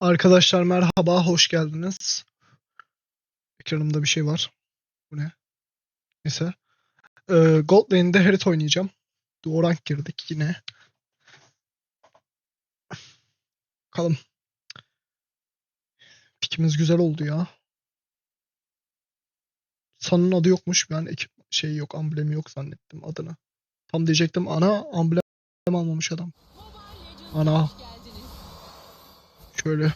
Arkadaşlar merhaba, hoş geldiniz. Ekranımda bir şey var. Bu ne? Neyse. Ee, Gold Lane'de Herit oynayacağım. Duo rank girdik yine. Bakalım. Pikimiz güzel oldu ya. San'ın adı yokmuş. Ben ekip şey yok, amblemi yok zannettim adını. Tam diyecektim ana amblem almamış adam. Ana. Şöyle.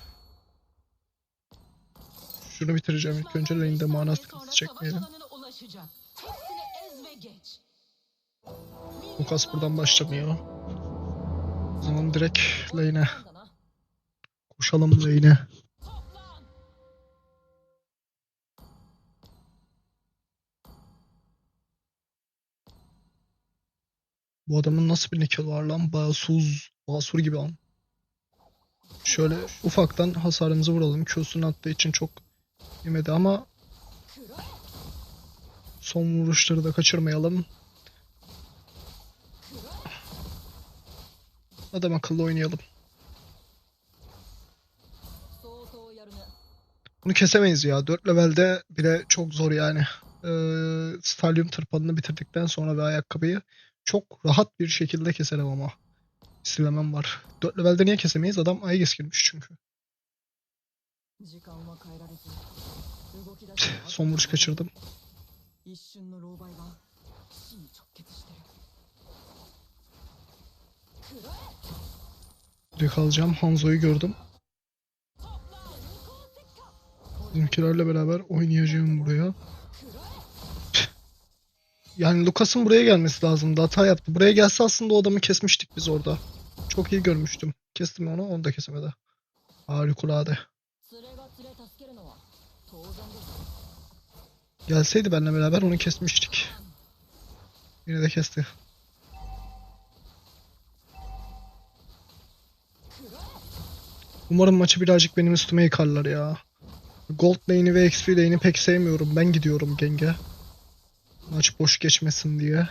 Şunu bitireceğim ilk önce lane'de mana sıkıntısı çekmeyelim. Lukas buradan başlamıyor. O zaman direkt lane'e. Koşalım lane'e. Bu adamın nasıl bir nikahı var lan? Basuz, basur gibi an. Şöyle ufaktan hasarımızı vuralım. Q'sunu attığı için çok yemedi ama son vuruşları da kaçırmayalım. Adam akıllı oynayalım. Bunu kesemeyiz ya. 4 levelde bile çok zor yani. Ee, Stalyum tırpanını bitirdikten sonra ve ayakkabıyı çok rahat bir şekilde keserim ama. Silemem var. 4 levelde niye kesemeyiz? Adam Aegis girmiş çünkü. Son vuruş kaçırdım. Direkt alacağım. Hanzo'yu gördüm. Bizimkilerle beraber oynayacağım buraya. Yani Lucas'ın buraya gelmesi lazımdı. Hata yaptı. Buraya gelse aslında o adamı kesmiştik biz orada. Çok iyi görmüştüm. Kestim onu. Onu da kesemedi. Harikulade. Gelseydi benimle beraber onu kesmiştik. Yine de kesti. Umarım maçı birazcık benim üstüme yıkarlar ya. Gold lane'i ve XP lane'i pek sevmiyorum. Ben gidiyorum genge. Maç boş geçmesin diye.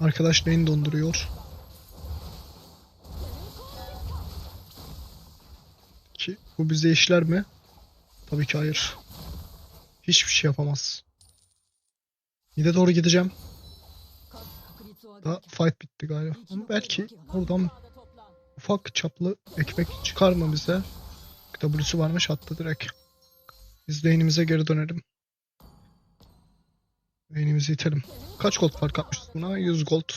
Arkadaş neyin donduruyor? Ki bu bize işler mi? Tabii ki hayır. Hiçbir şey yapamaz. Mide doğru gideceğim da fight bitti galiba. Ama belki oradan ufak çaplı ekmek çıkarma bize. W'su varmış hatta direkt. Biz lane'imize geri dönelim. Lane'imizi itelim. Kaç gold fark atmışız buna? 100 gold.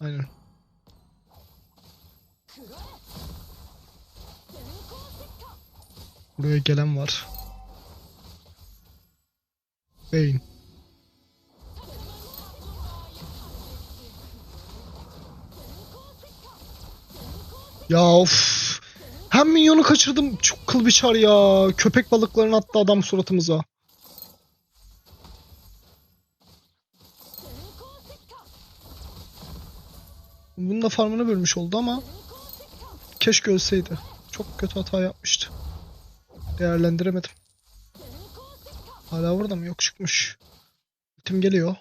Aynen. Buraya gelen var. Beyin. Ya of. Hem minyonu kaçırdım. Çok kıl biçar ya. Köpek balıklarını attı adam suratımıza. Bunun da farmını bölmüş oldu ama keşke ölseydi. Çok kötü hata yapmıştı. Değerlendiremedim. Hala burada mı? Yok çıkmış. Ultim geliyor.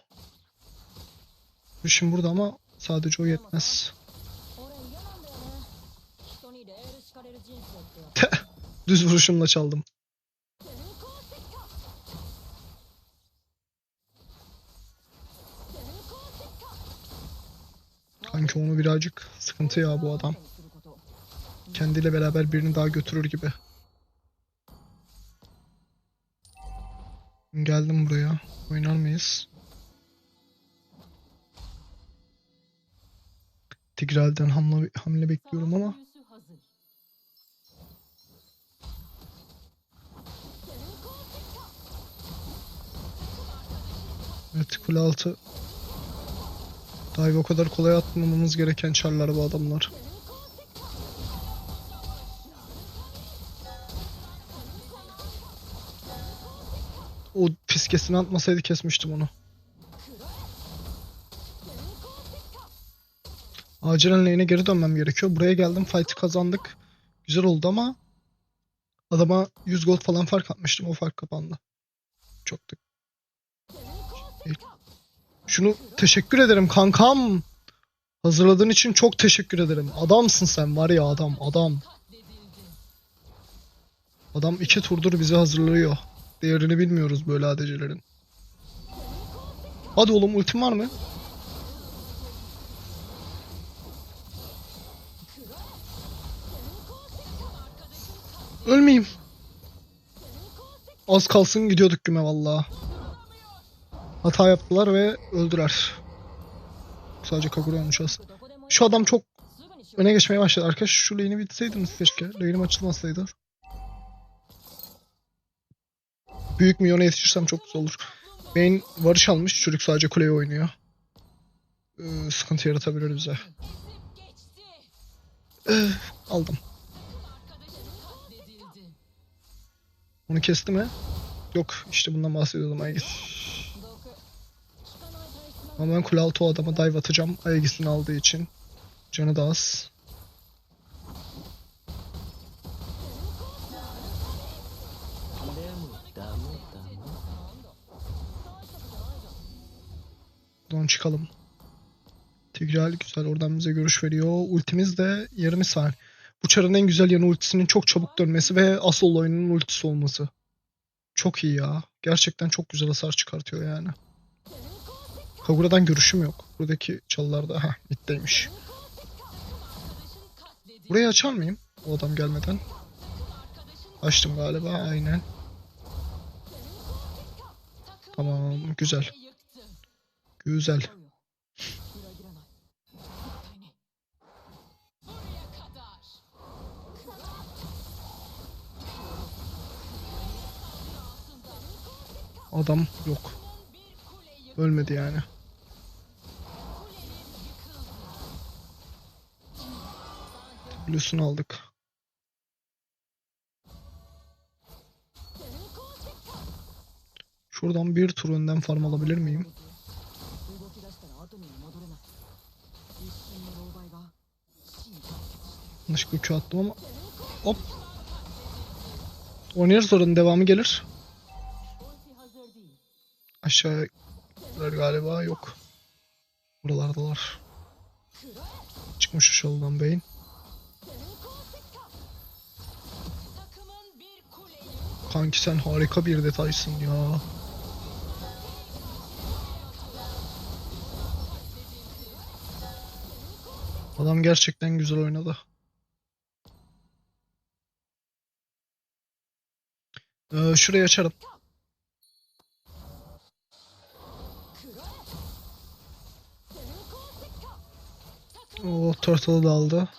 Şimdi burada ama sadece o yetmez. Düz vuruşumla çaldım. Kanki onu birazcık sıkıntı ya bu adam. Kendiyle beraber birini daha götürür gibi. Geldim buraya. Oynar mıyız? Tigral'den hamle, hamle bekliyorum ama evet kule altı dive o kadar kolay atmamamız gereken çarlar bu adamlar. O fiskesini atmasaydı kesmiştim onu. Acilen lane'e geri dönmem gerekiyor. Buraya geldim. Fight'ı kazandık. Güzel oldu ama adama 100 gold falan fark atmıştım. O fark kapandı. Çok da Şunu teşekkür ederim kankam. Hazırladığın için çok teşekkür ederim. Adamsın sen var ya adam adam. Adam iki turdur bizi hazırlıyor. Değerini bilmiyoruz böyle ADC'lerin. Hadi oğlum ultim var mı? Ölmeyeyim. Az kalsın gidiyorduk güme valla hata yaptılar ve öldüler. Sadece Kagura olmuş aslında. Şu adam çok öne geçmeye başladı. Arkadaş şu lane'i bitseydiniz keşke. Lane'im açılmasaydı. Büyük milyona yetişirsem çok güzel olur. Main varış almış. Çocuk sadece kuleye oynuyor. Ee, sıkıntı yaratabilir bize. Ee, aldım. Onu kesti mi? Yok. işte bundan bahsediyordum. Ay git. Ama ben kule o adama dive atacağım. Aegis'ini aldığı için. Canı da az. Buradan çıkalım. Tigreal güzel oradan bize görüş veriyor. Ultimiz de 20 saniye. Bu çarın en güzel yanı ultisinin çok çabuk dönmesi ve asıl oyunun ultisi olması. Çok iyi ya. Gerçekten çok güzel hasar çıkartıyor yani. Kagura'dan görüşüm yok. Buradaki çalılarda ha mitteymiş. Burayı açar mıyım? O adam gelmeden. Açtım galiba aynen. Tamam güzel. Güzel. Adam yok. Ölmedi yani. Blue'sunu aldık. Şuradan bir tur önden farm alabilir miyim? Yanlışlıkla 3'e attım ama hop Oynarız oranın devamı gelir. Aşağı galiba yok. Buralardalar. Çıkmış aşağıdan beyin. Kanki sen harika bir detaysın ya. Adam gerçekten güzel oynadı. Ee, şurayı açarım. O turtle'ı da aldı.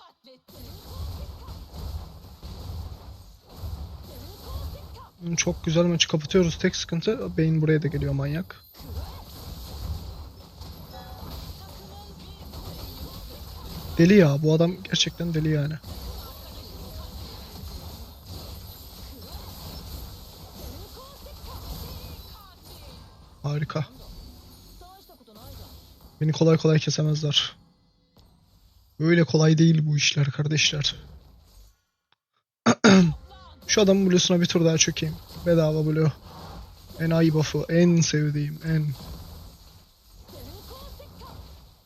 Çok güzel maçı kapatıyoruz. Tek sıkıntı beyin buraya da geliyor manyak. Deli ya. Bu adam gerçekten deli yani. Harika. Beni kolay kolay kesemezler. Öyle kolay değil bu işler kardeşler. Şu adamın bluesuna bir tur daha çökeyim. Bedava blue. En ay buff'ı. En sevdiğim. En.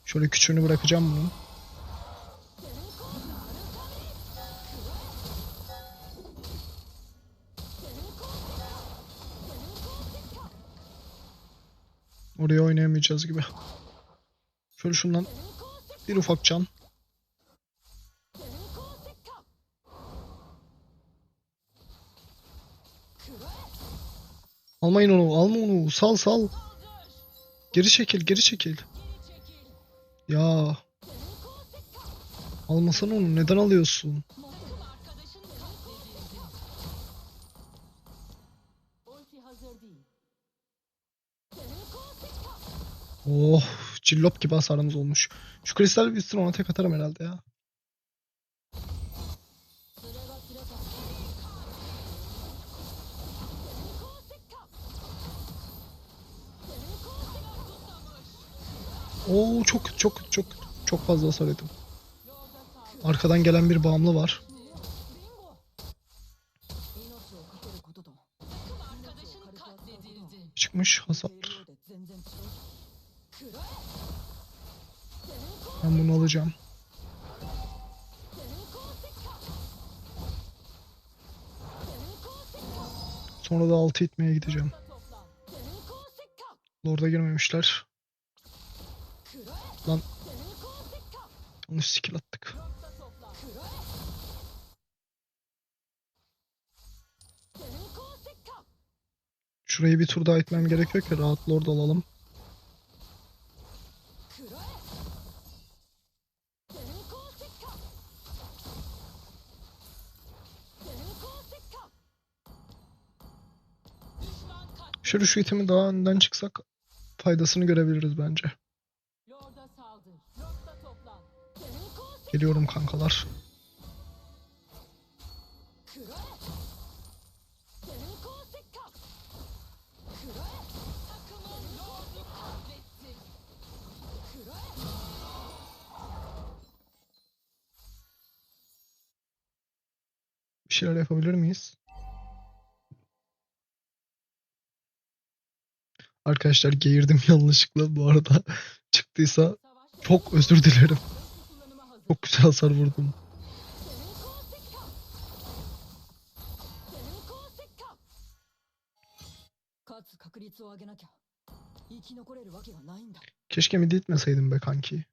Şöyle küçüğünü bırakacağım bunun. Oraya oynayamayacağız gibi. Şöyle şundan bir ufak can. Almayın onu. Alma onu. Sal sal. Geri çekil. Geri çekil. Ya. Almasana onu. Neden alıyorsun? Oh, cillop gibi hasarımız olmuş. Şu kristal bitsin ona tek atarım herhalde ya. Oo çok çok çok çok fazla hasar yedim. Arkadan gelen bir bağımlı var. Çıkmış hasar. Ben bunu alacağım. Sonra da altı itmeye gideceğim. Lord'a girmemişler. Lan. Yanlış skill attık. Şurayı bir tur daha etmem gerekiyor ki rahat lord alalım. Şöyle şu itemi daha önden çıksak faydasını görebiliriz bence. Geliyorum kankalar. Bir şeyler yapabilir miyiz? Arkadaşlar geğirdim yanlışlıkla bu arada. Çıktıysa çok özür dilerim. Çok güzel hasar vurdum. Keşke mi ditmeseydim be kanki.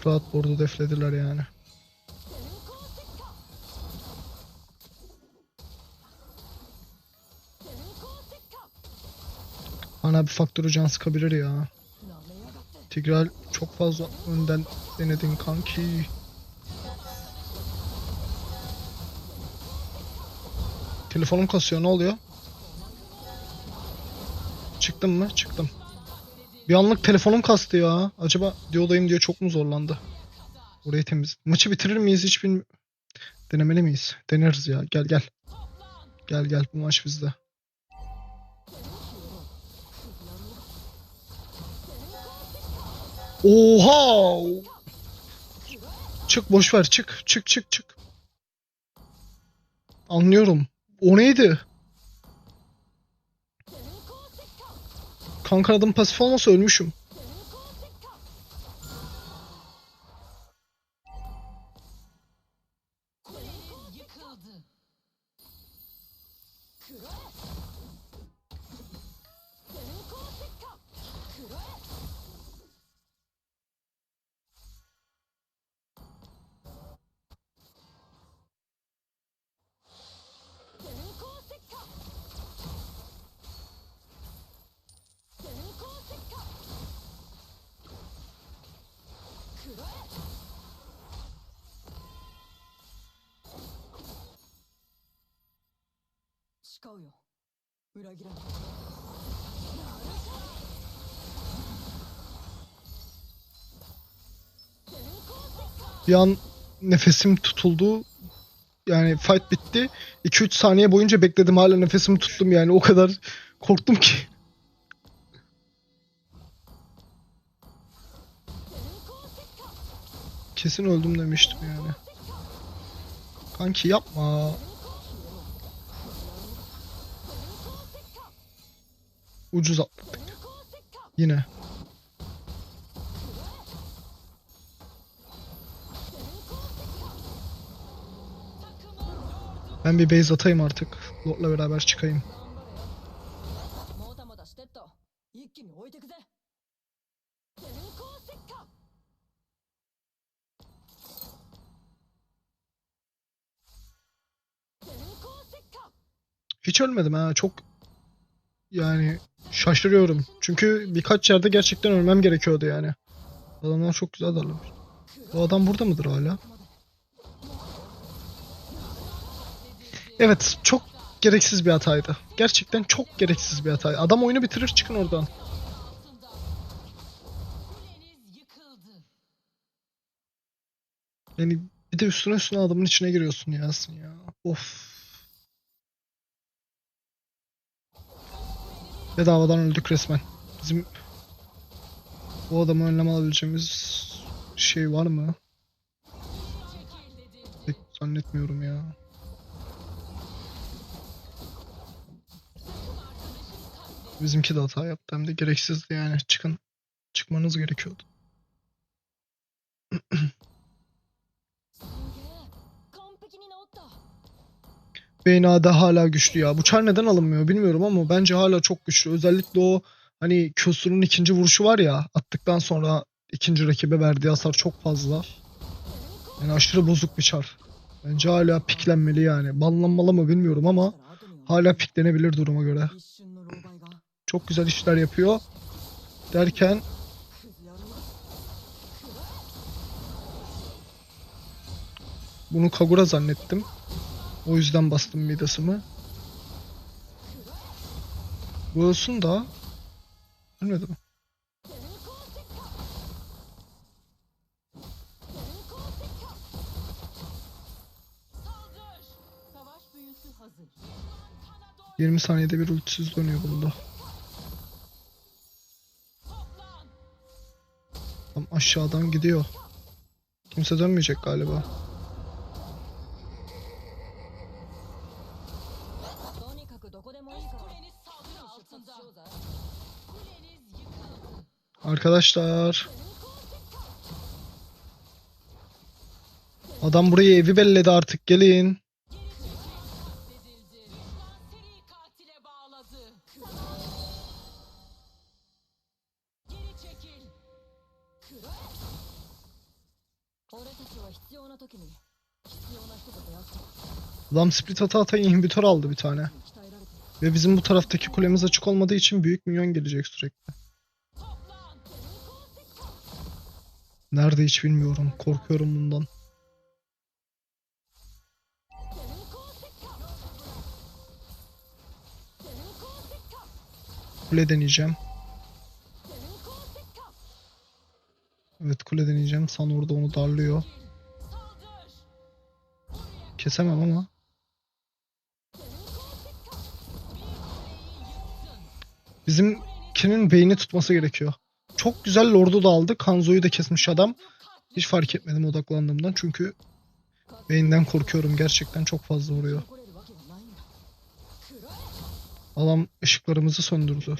çok rahat burada deflediler yani. Ana bir faktörü can sıkabilir ya. Tigral çok fazla önden denedin kanki. Telefonum kasıyor ne oluyor? Çıktım mı? Çıktım. Bir anlık telefonum kastı ya. Acaba diyodayım diye çok mu zorlandı? Orayı temiz. Maçı bitirir miyiz hiç bilmiyorum. Denemeli miyiz? Deneriz ya. Gel gel. Gel gel bu maç bizde. Oha! Çık boş ver çık çık çık çık. Anlıyorum. O neydi? Kanka adım pasif olmasa ölmüşüm. 誓うよ裏切らない Bir an nefesim tutuldu. Yani fight bitti. 2-3 saniye boyunca bekledim hala nefesimi tuttum yani o kadar korktum ki. Kesin öldüm demiştim yani. Kanki yapma. Ucuz atladık. Yine. Ben bir base atayım artık. Lord'la beraber çıkayım. Hiç ölmedim ha. Çok yani şaşırıyorum. Çünkü birkaç yerde gerçekten ölmem gerekiyordu yani. Adamlar çok güzel darlamış. Bu adam burada mıdır hala? Evet, çok gereksiz bir hataydı. Gerçekten çok gereksiz bir hataydı. Adam oyunu bitirir çıkın oradan. Yani Bir de üstüne üstüne adamın içine giriyorsun ya. Of. Bedavadan öldük resmen. Bizim bu adamı önlem alabileceğimiz şey var mı? Pek zannetmiyorum ya. Bizimki de hata yaptı hem de gereksizdi yani. Çıkın. Çıkmanız gerekiyordu. BNA'da hala güçlü ya. Bu çar neden alınmıyor bilmiyorum ama bence hala çok güçlü. Özellikle o hani Kyosu'nun ikinci vuruşu var ya attıktan sonra ikinci rakibe verdiği hasar çok fazla. Yani aşırı bozuk bir çar. Bence hala piklenmeli yani. Banlanmalı mı bilmiyorum ama hala piklenebilir duruma göre. Çok güzel işler yapıyor. Derken bunu Kagura zannettim. O yüzden bastım midasımı. Bu olsun da ölmedi mi? Yirmi saniyede bir ultisiz dönüyor bunda. Tam aşağıdan gidiyor. Kimse dönmeyecek galiba. arkadaşlar. Adam burayı evi belledi artık gelin. Adam split ata ata inhibitor aldı bir tane. Ve bizim bu taraftaki kulemiz açık olmadığı için büyük milyon gelecek sürekli. Nerede hiç bilmiyorum. Korkuyorum bundan. Kule deneyeceğim. Evet kule deneyeceğim. San orada onu darlıyor. Kesemem ama. Bizimkinin beyni tutması gerekiyor. Çok güzel Lord'u da aldı. Kanzo'yu da kesmiş adam. Hiç fark etmedim odaklandığımdan. Çünkü beyinden korkuyorum. Gerçekten çok fazla vuruyor. Adam ışıklarımızı söndürdü.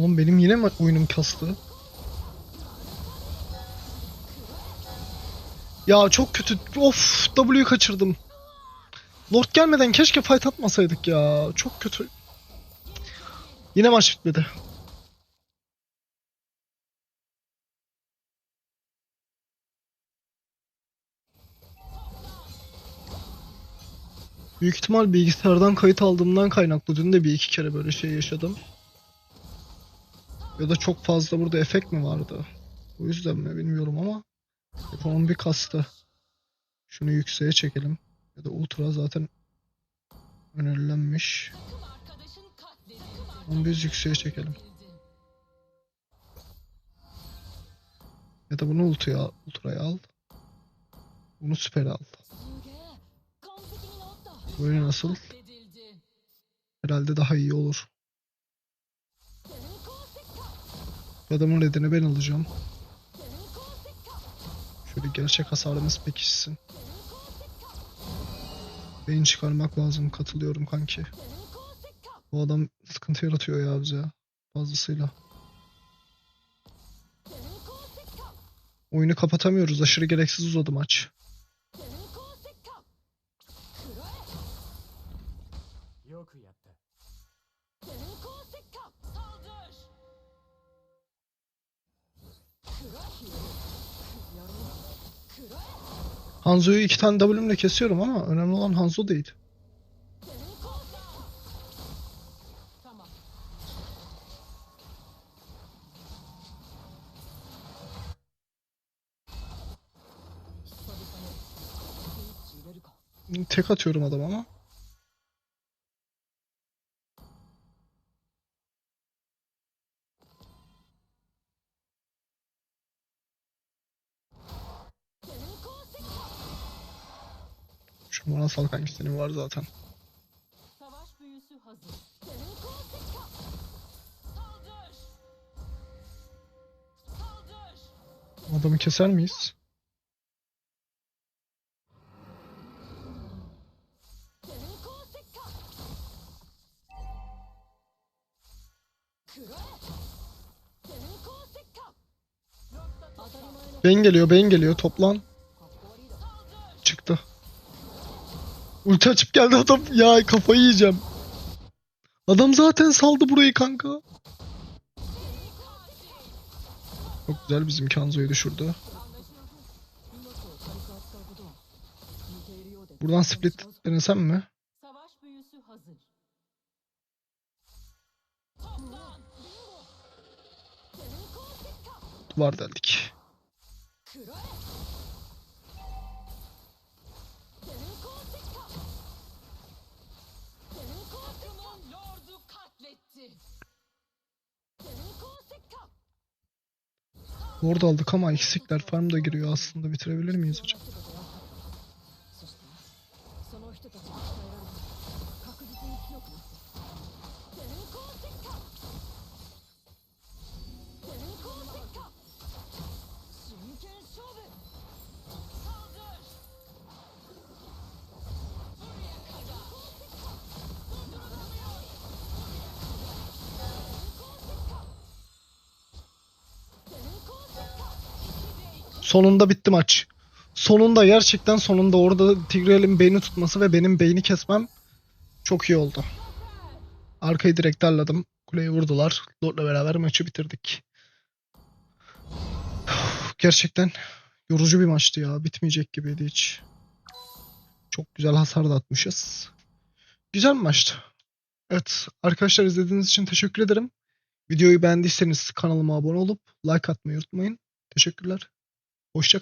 Oğlum benim yine mi oyunum kastı? Ya çok kötü. Of W'yu kaçırdım. Lord gelmeden keşke fight atmasaydık ya. Çok kötü. Yine maç bitmedi. Büyük ihtimal bilgisayardan kayıt aldığımdan kaynaklı. Dün de bir iki kere böyle şey yaşadım. Ya da çok fazla burada efekt mi vardı? O yüzden mi bilmiyorum ama F10 bir kastı. Şunu yükseğe çekelim. Ya da ultra zaten önerilenmiş. Onu biz yükseğe çekelim. Ya da bunu ultraya, ultraya al. Bunu süper al. Böyle nasıl? Herhalde daha iyi olur. Adamın redini ben alacağım. Şöyle gerçek hasarımız pekişsin. Beyin çıkarmak lazım. Katılıyorum kanki. Bu adam sıkıntı yaratıyor ya bize. Fazlasıyla. Oyunu kapatamıyoruz. Aşırı gereksiz uzadı maç. Hanzo'yu iki tane W'mle kesiyorum ama önemli olan Hanzo değil. Tek atıyorum adam ama. Bana sal kanki senin var zaten. Savaş büyüsü hazır. Saldır! Saldır! Adamı keser miyiz? Beyin geliyor, beyin geliyor. Toplan. Ulti açıp geldi adam. Ya kafayı yiyeceğim. Adam zaten saldı burayı kanka. Çok güzel bizim Kanzo'yu düşürdü. Buradan split denesem mi? Duvar deldik. Orada aldık ama eksikler farm da giriyor aslında. Bitirebilir miyiz acaba? Sonunda bitti maç. Sonunda gerçekten sonunda orada Tigreal'in beyni tutması ve benim beyni kesmem çok iyi oldu. Arkayı direkt darladım. Kuleyi vurdular. Lord'la beraber maçı bitirdik. Gerçekten yorucu bir maçtı ya. Bitmeyecek gibiydi hiç. Çok güzel hasar da atmışız. Güzel bir maçtı. Evet arkadaşlar izlediğiniz için teşekkür ederim. Videoyu beğendiyseniz kanalıma abone olup like atmayı unutmayın. Teşekkürler. Hoşça